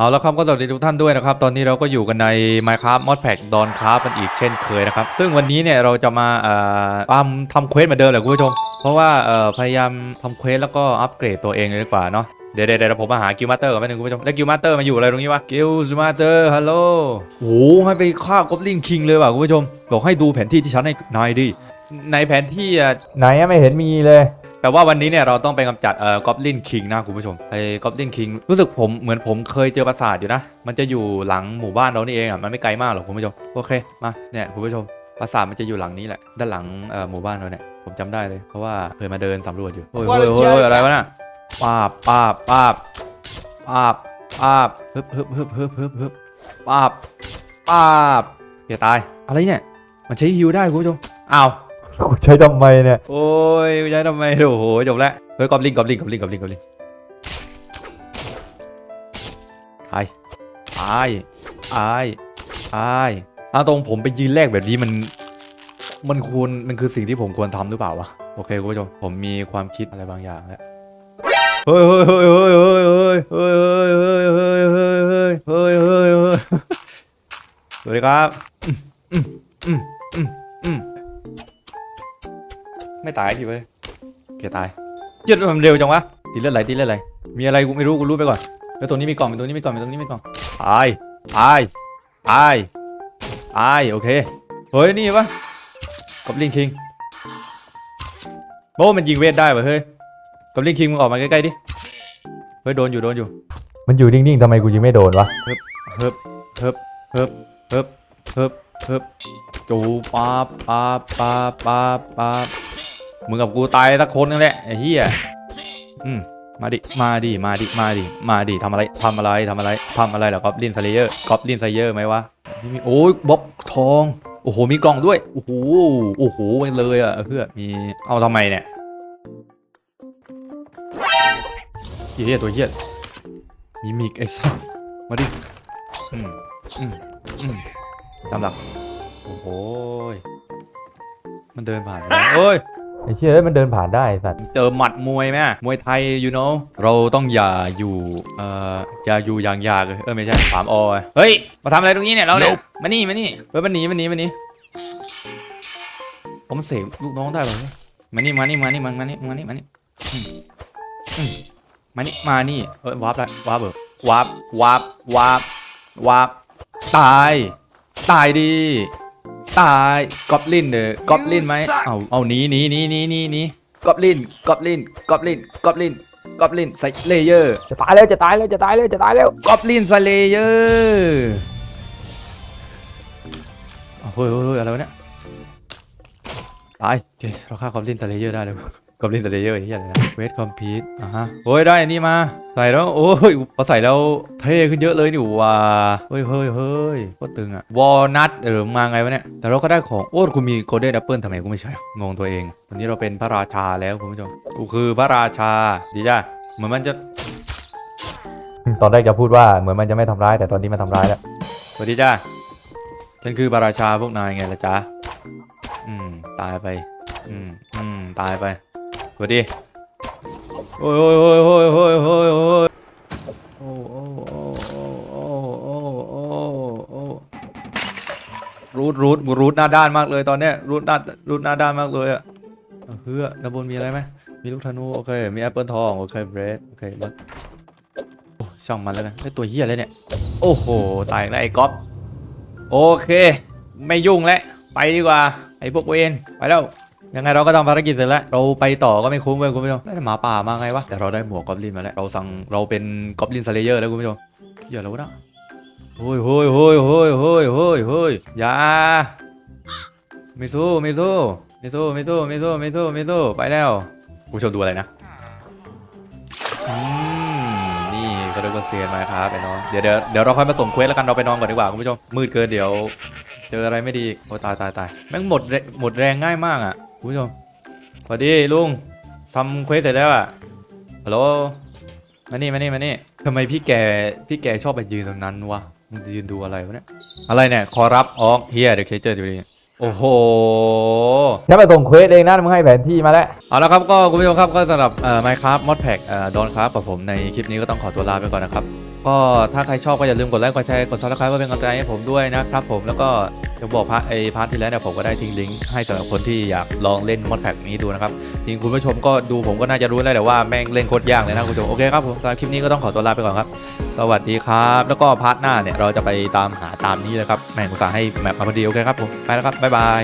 เอาแล้วครับก็สวัสดีทุกท่านด้วยนะครับ ตอนนี้เราก็อยู่กันใน Minecraft Mod Pack ดอนคราฟกันอีกเช่นเคยนะครับ ซึ่งวันนี้เนี่ยเราจะมาเอ่อตามทำเควสเหมือนเดิมแหละคุณผู้ชม เพราะว่าเอ่อพยายามทำเควสแล้วก็อัปเกรดตัวเองเลยดีกว่าเนาะเดี๋ยวเดี๋ยวเดี๋ยวผมมาหากิลมาสเตอร์ก่อนแป๊บนึงคุณผู้ชม แล้วกิลมาสเตอร์มาอยู่อะไรตรงนี้วะกิลมาสเตอร์ฮัลโหลโอ้โหให้ไปฆ่ากอบลินคิงเลยว่ะคุณผู้ชม บอกให้ดูแผนที่ที่ฉันให้นายดิในแผนที่อะไหนอะไม่เห็นมีเลย แต่ว่าวันนี้เนี่ยเราต้องไปกำจัดเอ่อกอบลินคิงนะคุณผู้ชมไอ้กอบลินคิงรู้สึกผมเหมือนผมเคยเจอปราสาทอยู่นะ มันจะอยู่หลังหมู่บ้านเรานี่เองอะมันไม่ไกลมากหรอกคุณผู้ชมโอเคมาเนี่ยคุณผู้ชมปราสาทมันจะอยู่หลังนี้แหละ ด้านหลังเอ่อหมู่บ้านเราเนี่ยผมจำได้เลยเพราะว่าเคยมาเดินสำรวจอยู่โอ้ยโอ้ยโอ้ยโอ้ยอะไรวะน่ะป้าบป้าบป้าบป้าบป้าบฮึบฮึบฮึบฮึบฮึบฮึบป้าบป้าบอย่าตายอะไรเนี่ยมันใช้ฮิวได้คุณผู้ชมอ้าว กูใช้ทำไมเนี่ยโอ้ยใช่ทำไมโอ้โหจบแล้วเฮ้ยกอบลิงกอบลิงกอบลิงกอบลิงกอบลิงตายตายตายตายเอาตรงผมไปยืนแรกแบบนี้มัน มันควรมันคือสิ่งที่ผมควรทำหรือเปล่าวะโอเคคุณผู้ชมผมมีความคิดอะไรบางอย่างแล้วเฮ้ยเฮ้ยเฮ้ยเฮ้ยเฮ้ยเฮ้ยเฮ้ยเฮ้ยเฮ้ยเฮ้ยเฮ้ยเฮ้ยเฮ้ยเฮ้ยเฮ้ยสวัสดีครับ ไม่ตายทีเว้ยเกตายยืดมันเร็วจังวะตีเลือดไหลตีเลือดไหลมีอะไรกูไม่รู้กูรู้ไปก่อนแล้วตรงนี้มีกล่องตรงนี้มีกล่องตรงนี้มีกล่องตายตายตายตายโอเคเฮ้ยนี่ปะกอบลินคิงโอ้มันยิงเวทได้ปะเฮ้ยกอบลินคิงมึงออกมาใกล้ๆดิเฮ้ยโดนอยู่โดนอยู่ มันอยู่นิ่งๆทำไมกูยิงไม่โดนวะเฮิบเฮิบเฮิบเฮิบเฮิบเฮิบจูปาบปาบปาบปาบปาบ มึงกับกูตายสักคนนึงแหละไอ้เหี้ยอืมมาดิ มาดิ มาดิ มาดิ มาดิทำอะไรทำอะไรทำอะไรทำอะไรเหรอกอบลินสเลเยอร์กอบลินสเลเยอร์ไหมวะนี่มีโอ้ยบ๊อบทอง โอ้โห มีกล่องด้วย โอ้โห โอ้โหเลยอะเพื่อมี เอาทำไมเนี่ยเหี้ยตัวเหี้ยมีมิกไอ้สัสมาดิ อืม อืม อืม ตามหลัก โอ้โหมันเดินผ่านไปแล้วโอ้ย ไอ้เชี่ยเอ้ยมันเดินผ่านได้ไอ้สัตว์เจอหมัดมวยไหมมวยไทย you know เราต้องอย่าอยู่เอ่ออย่าอยู่อย่างยากเลยเออไม่ใช่ถามออยเฮ้ยมาทำอะไรตรงนี้เนี่ยเราเนี่ยมานี่มานี่เฮ้ยมันหนีมันหนีมันหนีผมเสกลูกน้องได้เหรอเนี่ยมานี่มานี่มานี่มานี่มานี่มานี่อืมอืมมานี่มานี่เออวาร์ปละวาร์ปเบอร์วาร์ปวาร์ปวาร์ปวาร์ปตาย ตายดี ตายกอบลินเด้อกอบลินไหมเอาเอาหนีหนีหนีหนีหนีหนีกอบลินกอบลินกอบลินกอบลินกอบลินใส่เลเยอร์จะตายแล้วจะตายแล้วจะตายแล้วจะตายแล้วกอบลินใส่เลเยอร์เฮ้ยเฮ้ยเฮ้ยอะไรวะเนี่ยตายโอเคเราฆ่ากอบลินใส่เลเยอร์ได้เลย กอบลินใส่เลเยอร์ไอ้เหี้ยอะไรนะเวทคอมพีทอะฮะโอ้ยได้อันนี้มา ใส่แล้ว โอ้ยพอใส่แล้วเท่ขึ้นเยอะเลยนี่หว่าเฮ้ยเฮ้ยเฮ้ยโคตรตึงอะวอลนัทหรือมาไงวะเนี่ย แต่เราก็ได้ของ โอ้กูมีโกลเด้นแอปเปิลทำไมกูไม่ใช่งงตัวเอง ตอนนี้เราเป็นพระราชาแล้วคุณผู้ชมกูคือพระราชาดีจ้ะเหมือนมันจะ ตอนแรกจะพูดว่าเหมือนมันจะไม่ทำร้ายแต่ตอนนี้มันทำร้ายแล้วสวัสดีจ้าฉันคือพระราชาพวกนายไงล่ะจ๊ะอืมตายไปอืมอืมตายไป สวัสดี โอ้ยโอ้ยโอ้ยโอ้ยโอ้ยโอ้ยโอ้ยโอ้โอ้โอ้โอ้โอ้โอ้โอ้รูดรูดรูดหน้าด้านมากเลยตอนเนี้ยรูดหน้ารูดหน้าด้านมากเลยอะเอาเพื่อด้านบนมีอะไรไหมมีลูกธนูโอเค มีแอปเปิลทองโอเคเบรดโอเคแล้วโอ้ช่างมันแล้วกันไอ้ตัวเหี้ยอะไรเนี่ย โอ้โห ตายแล้วไอ้ก๊อฟโอเค ไม่ยุ่งแล้วไปดีกว่า ไอ้พวกเวนไปแล้ว ยังไงเราก็ทำภารกิจเสร็จแล้ว เราไปต่อก็ไม่คุ้มเว้ยคุณผู้ชมได้หมาป่ามาไงวะ แต่เราได้หมวกกอบลินมาแล้ว เราสั่งเราเป็นกอบลินสเลเยอร์แล้วคุณผู้ชมเหี้ยอะแล้วนะโอ้ยโอ้ยโอ้ยโอ้ยโอ้ยโอ้ยโอ้ยอย่าไม่สู้ไม่สู้ไม่สู้ไม่สู้ไม่สู้ไม่สู้ไม่สู้ไปแล้วคุณผู้ชมดูอะไรนะอืมนี่ก็เรียกว่าเซียนมาครับไอ้น้องเดี๋ยวเดี๋ยวเดี๋ยวเราค่อยมาส่งเควสแล้วกันเราไปนอนก่อนดีกว่าคุณผู้ชมมืดเกินเดี๋ยว เจออะไรไม่ดีโอ้ตายตายตายแม่งหมดหมดแรงง่ายมากอะ คุณผู้ชมสวัสดีลุงทำเควสเสร็จแล้วอะฮัลโหลมานี่มานี่มานี่ทำไมพี่แกพี่แกชอบไปยืนตรงนั้นวะมึงยืนดูอะไรวะเนี่ยอะไรเนี่ยขอรับออกเฮียเดี๋ยวเคเจอร์อยู่ดีโอ้โหฉันไปส่งเควสเองนะมึงให้แผนที่มาแล้ว เอาละครับก็คุณผู้ชมครับก็สำหรับเอ่อ Minecraft Mod Pack เอ่อดอนครับกับผมในคลิปนี้ก็ต้องขอตัวลาไปก่อนนะครับ ก็ถ้าใครชอบก็อย่าลืมกดไลค์กดแชร์กดซับสไครป์เพื่อเป็นกำลังใจให้ผมด้วยนะครับผมแล้วก็จะบอกพาร์ทไอพาร์ทที่แล้วเนี่ยผมก็ได้ทิ้งลิงก์ให้สำหรับคนที่อยากลองเล่นมอดแพ็กนี้ดูนะครับจริงคุณผู้ชมก็ดูผมก็น่าจะรู้แล้วแหละว่าแม่งเล่นโคตรยากเลยนะคุณผู้ชมโอเคครับผมสำหรับคลิปนี้ก็ต้องขอตัวลาไปก่อนครับ สวัสดีครับ แล้วก็พาร์ทหน้าเนี่ยเราจะไปตามหาตามนี้เลยครับแม่งอุตส่าห์ให้แมปมาพอดีโอเคครับผมไปแล้วครับบ๊ายบาย